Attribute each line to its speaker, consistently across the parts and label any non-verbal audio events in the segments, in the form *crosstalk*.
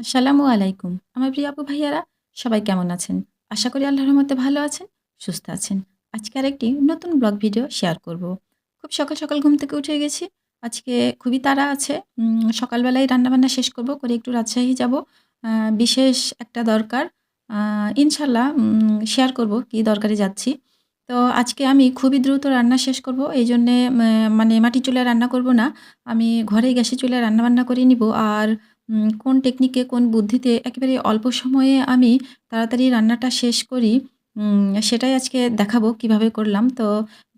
Speaker 1: আসসালামু আলাইকুম। আমার প্রিয় আপু ভাইয়ারা সবাই কেমন আছেন? আশা করি আল্লাহর রহমতে ভালো আছেন, সুস্থ আছেন। আজকে আরেকটি নতুন ব্লগ ভিডিও শেয়ার করব। খুব সকাল, সকাল ঘুম থেকে উঠে গেছি। আজকে খুবই তাড়া আছে। সকালবেলায় রান্নাবান্না শেষ করব, করে একটু রাজশাহী যাব। বিশেষ একটা দরকার। ইনশাল্লাহ শেয়ার করব কি দরকারে যাচ্ছি। তো আজকে আমি খুবই দ্রুত রান্না শেষ করব। এই জন্যে মানে মাটির চুলায় রান্না করব না। আমি ঘরেই গ্যাসের চুলায় রান্নাবান্না করে নিব। আর কোন টেকনিকে, কোন বুদ্ধিতে একেবারে অল্প সময়ে আমি তাড়াতাড়ি রান্নাটা শেষ করি, সেটাই আজকে দেখাবো কীভাবে করলাম। তো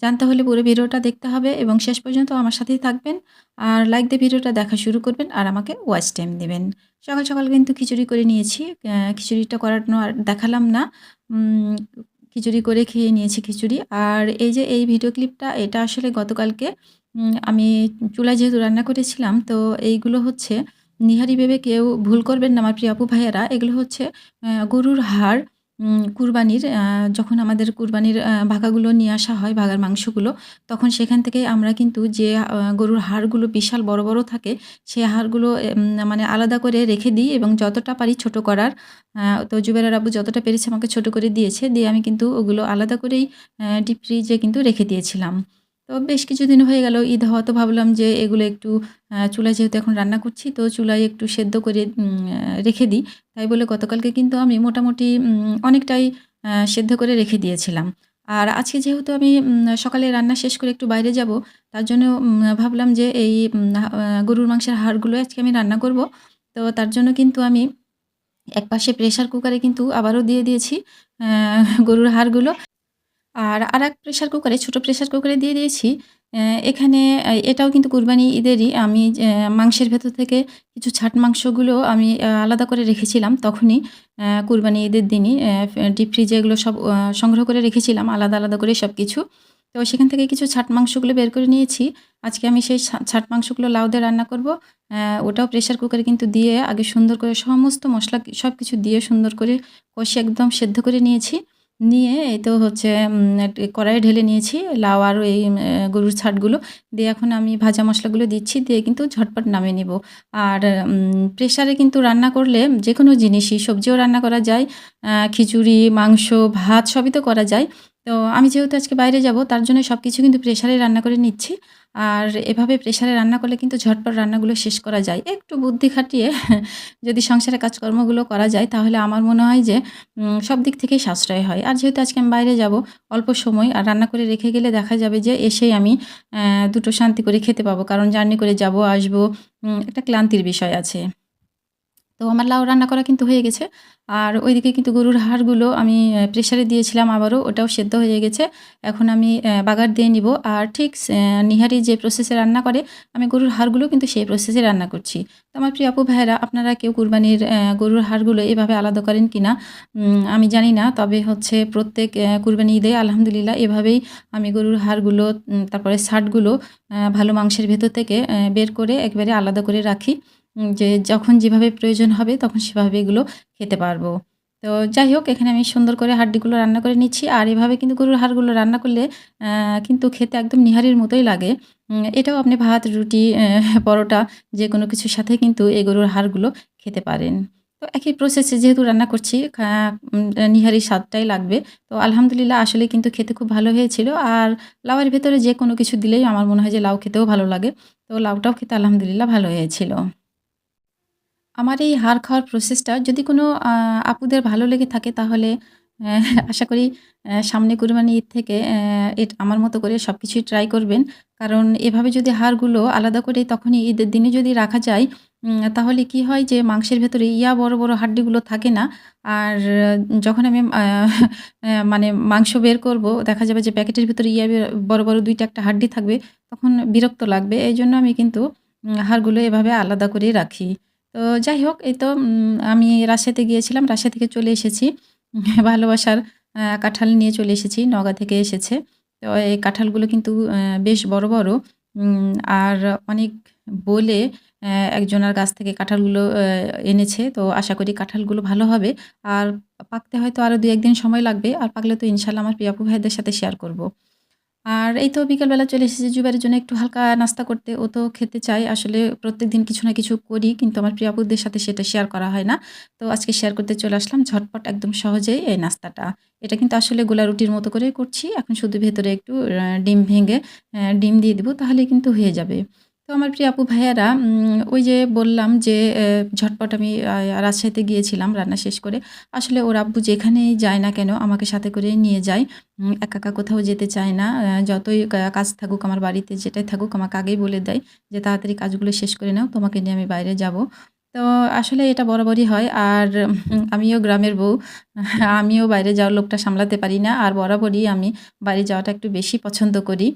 Speaker 1: জানতে হলে পুরো ভিডিওটা দেখতে হবে এবং শেষ পর্যন্ত আমার সাথেই থাকবেন। আর লাইক দিয়ে ভিডিওটা দেখা শুরু করবেন আর আমাকে ওয়াচ টাইম দেবেন সকাল, সকাল কিন্তু খিচুড়ি করে নিয়েছি। খিচুড়িটা করানো আর দেখালাম না। খিচুড়ি করে খেয়ে নিয়েছি খিচুড়ি। আর এই যে এই ভিডিও ক্লিপটা এটা আসলে গতকালকে আমি চুলায় যেহেতু রান্না করেছিলাম তো এইগুলো হচ্ছে নিহারি ভেবে কেউ ভুল করবেন না আমার প্রিয় আপু ভাইয়ারা। এগুলো হচ্ছে গরুর হাড় কুরবানির যখন আমাদের কুরবানির ভাগাগুলো নিয়ে আসা হয়, ভাগার মাংসগুলো, তখন সেখান থেকে আমরা কিন্তু যে গরুর হাড়গুলো বিশাল বড়, বড় থাকে, সে হাড়গুলো মানে আলাদা করে রেখে দিই এবং যতটা পারি ছোট করার। তো জুবেরার আব্বু যতটা পেরেছে আমাকে ছোট করে দিয়েছে। দিয়ে আমি কিন্তু ওগুলো আলাদা করেই ডিপ ফ্রিজে কিন্তু রেখে দিয়েছিলাম। তো বেশ কিছুদিন হয়ে গেল ঈদ হওয়া তো ভাবলাম যে এগুলো একটু চুলায় যেহেতু এখন রান্না করছি তো চুলায় একটু সেদ্ধ করে রেখে দিই। তাই বলে গতকালকে কিন্তু আমি মোটামুটি অনেকটাই সেদ্ধ করে রেখে দিয়েছিলাম। আর আজকে যেহেতু আমি সকালে রান্না শেষ করে একটু বাইরে যাব, তার জন্য ভাবলাম যে এই গরুর মাংসের হাড়গুলো আজকে আমি রান্না করব। তো তার জন্য কিন্তু আমি একপাশে প্রেশার কুকারে কিন্তু আবারও দিয়ে দিয়েছি গরুর হাড়গুলো। আর আরেক প্রেশার কুকারে, ছোটো প্রেশার কুকারে দিয়ে দিয়েছি। এখানে এটাও কিন্তু কুরবানি ঈদেরই। আমি মাংসের ভেতর থেকে কিছু ছাট মাংসগুলো আমি আলাদা করে রেখেছিলাম তখনই কুরবানি ঈদের দিনই ডিপ ফ্রিজে এগুলো সব সংগ্রহ করে রেখেছিলাম আলাদা, আলাদা করে সব কিছু তো সেখান থেকে কিছু ছাট মাংসগুলো বের করে নিয়েছি। আজকে আমি সেই ছাট মাংসগুলো লাউ দিয়ে রান্না করব। ওটাও প্রেশার কুকারে কিন্তু দিয়ে আগে সুন্দর করে সমস্ত মশলা সব কিছু দিয়ে সুন্দর করে কষে একদম সেদ্ধ করে নিয়েছি। নিয়ে এই তো হচ্ছে কড়াই কড়াইয়ে ঢেলে নিয়েছি লাউ আর এই গরুর ছাটগুলো। দিয়ে এখন আমি ভাজা মশলাগুলো দিচ্ছি, দিয়ে কিন্তু ঝটপট নামে নিব। আর প্রেশারে কিন্তু রান্না করলে যে কোনো জিনিসই সবজিও রান্না করা যায়, খিচুড়ি, মাংস, ভাত সবই তো করা যায়। তো আমি যেহেতু আজকে বাইরে যাব তার জন্য সব কিছু কিন্তু প্রেশারে রান্না করে নিচ্ছি। আর এভাবে প্রেশারে রান্না করলে কিন্তু ঝটপট রান্নাগুলো শেষ করা যায়। একটু বুদ্ধি খাটিয়ে *laughs* যদি সংসারের কাজকর্মগুলো করা যায় তাহলে আমার মনে হয় যে সব দিক থেকেই সাশ্রয় হয়। আর যেহেতু আজকে আমি বাইরে যাব অল্প সময় আর রান্না করে রেখে গেলে দেখা যাবে যে এসেই আমি দুটো শান্তি করে খেতে পাবো। কারণ জার্নি করে যাব, আসব একটা ক্লান্তির বিষয় আছে। তো আমার লাউ রান্না করা কিন্তু হয়ে গেছে। আর ওইদিকে কিন্তু গরুর হাড়গুলো আমি প্রেশারে দিয়েছিলাম আবারও, ওটাও সেদ্ধ হয়ে গেছে। এখন আমি বাগার দিয়ে নিব। আর ঠিক নিহারি যে প্রসেসে রান্না করে, আমি গরুর হাড়গুলো কিন্তু সেই প্রসেসে রান্না করছি। তো আমার প্রিয় আপু ভাইয়েরা, আপনারা কেউ কুরবানির গরুর হাড়গুলো এভাবে আলাদা করেন কি না আমি জানি না। তবে হচ্ছে প্রত্যেক কুরবানি ঈদে আলহামদুলিল্লাহ এভাবেই আমি গরুর হাড়গুলো তারপরে অ্যা ভালো মাংসের ভেতর থেকে বের করে একবারে আলাদা করে রাখি। যে যখন যেভাবে প্রয়োজন হবে তখন সেভাবে এগুলো খেতে পারব। তো যাই হোক এখানে আমি সুন্দর করে হাড্ডিগুলো রান্না করে নিচ্ছি। আর এভাবে কিন্তু গরুর হাড়গুলো রান্না করলে কিন্তু খেতে একদম নিহারির মতোই লাগে। এটাও আপনি ভাত, রুটি, পরোটা যে কোনো কিছুর সাথে কিন্তু এই গরুর হাড়গুলো খেতে পারেন। তো একই প্রসেসে যেহেতু রান্না করছি নিহারির স্বাদটাই লাগবে। তো আলহামদুলিল্লাহ আসলে কিন্তু খেতে খুব ভালো হয়েছিল। আর লাউয়ের ভেতরে যে কোনো কিছু দিলেই আমার মনে হয় যে লাউ খেতেও ভালো লাগে। তো লাউটাও খেতে আলহামদুলিল্লাহ ভালো হয়েছিল। আমার এই হাড় খাওয়ার প্রসেসটা যদি কোনো আপুদের ভালো লেগে থাকে তাহলে আশা করি সামনে কুরবানি ঈদ থেকে আমার মতো করে সব কিছুই ট্রাই করবেন। কারণ এভাবে যদি হাড়গুলো আলাদা করে তখনই ঈদের দিনে যদি রাখা যায় তাহলে কি হয় যে মাংসের ভেতরে ইয়া বড়, বড় হাড্ডিগুলো থাকে না। আর যখন আমি মানে মাংস বের করব দেখা যাবে যে প্যাকেটের ভেতরে ইয়া বড়, বড় দুইটা একটা হাড্ডি থাকবে তখন বিরক্ত লাগবে। এই জন্য আমি কিন্তু হাড়গুলো এভাবে আলাদা করেই রাখি। তো যাই হোক এই তো আমি রাজশাহীতে গিয়েছিলাম। রাজশাহী থেকে চলে এসেছি। *laughs* ভালোবাসার কাঁঠাল নিয়ে চলে এসেছি। নওগাঁ থেকে এসেছে। তো এই কাঁঠালগুলো কিন্তু বেশ বড়, বড়। আর অনেক বলে একজনার গাছ থেকে কাঁঠালগুলো এনেছে। তো আশা করি কাঁঠালগুলো ভালো হবে। আর পাকতে হয়তো আরও ২-১ দিন সময় লাগবে। আর পাকলে তো ইনশাআল্লাহ আমার প্রিয় আপু ভাইদের সাথে শেয়ার করব। আর এই তো বিকেলবেলা চলে এসেছে জুবাইয়ের জন্য একটু হালকা নাস্তা করতে। ও তো খেতে চাই আসলে প্রত্যেক দিন কিছু না কিছু করি। কিন্তু আমার প্রিয় আপুদের সাথে সেটা শেয়ার করা হয় না। তো আজকে শেয়ার করতে চলে আসলাম ঝটপট, একদম সহজেই এই নাস্তাটা। এটা কিন্তু আসলে গোলা রুটির মতো করেই করছি। এখন শুধু ভেতরে একটু ডিম ভেঙে ডিম দিয়ে দিব তাহলে কিন্তু হয়ে যাবে। তো আমার প্রিয় আপু ভাইয়ারা ওই যে বললাম যে ঝটপট আমি রাজশাহীতে গিয়েছিলাম রান্না শেষ করে। আসলে ওর আব্বু যেখানেই যায় না কেন আমাকে সাথে করে নিয়ে যায়। একা, একা কোথাও যেতে চায় না। যতই কাজ থাকুক আমার বাড়িতে যেটাই থাকুক আমাকে আগেই বলে দেয় যে, "তাড়াতাড়ি কাজগুলো শেষ করে নাও। তোমাকে নিয়ে আমি বাইরে যাব।" তো আসলে এটা বরাবরই হয়। আর আমিও গ্রামের বউ। আমিও বাইরে যাওয়ার লোকটা সামলাতে পারি না। আর বরাবরই আমি বাইরে যাওয়াটা একটু বেশি পছন্দ করি।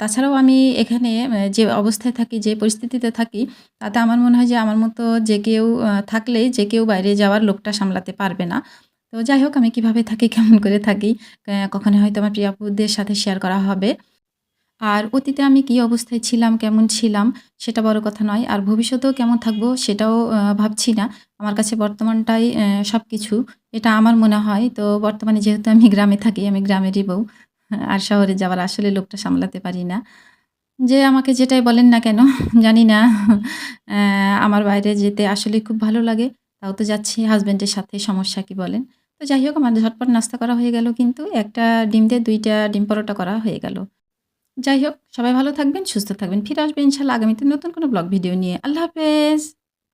Speaker 1: তাছাড়াও আমি এখানে যে অবস্থায় থাকি, যে পরিস্থিতিতে থাকি তাতে আমার মনে হয় যে আমার মতো যে কেউ থাকলেই যে কেউ বাইরে যাওয়ার লোকটা সামলাতে পারবে না। তো যাই হোক আমি কীভাবে থাকি, কেমন করে থাকি কখনো হয়তো আমার প্রিয় আপুদের সাথে শেয়ার করা হবে। আর অতীতে আমি কি অবস্থায় ছিলাম, কেমন ছিলাম সেটা বড় কথা নয়। আর ভবিষ্যতেও কেমন থাকব সেটাও ভাবছি না। আমার কাছে বর্তমানটাই সব কিছু এটা আমার মনে হয়। তো বর্তমানে যেহেতু আমি গ্রামে থাকি, আমি গ্রামেরই বউ। আর শহরে যাওয়ার আসলে লোকটা সামলাতে পারি না। যে আমাকে যেটাই বলেন না কেন জানি না আমার বাইরে যেতে আসলে খুব ভালো লাগে। তাও তো যাচ্ছি হাজব্যান্ডের সাথে সমস্যা কি বলেন? তো যাই হোক আমার ঝটপট নাস্তা করা হয়ে গেল কিন্তু। একটা ডিম দিয়ে দুইটা ডিম পরোটা করা হয়ে গেল। যাই হোক সবাই ভালো থাকবেন, সুস্থ থাকবেন। ফিরে আসব ইনশাআল্লাহ আগামীতে নতুন কোনো ব্লগ ভিডিও নিয়ে। আল্লাহ হাফেজ।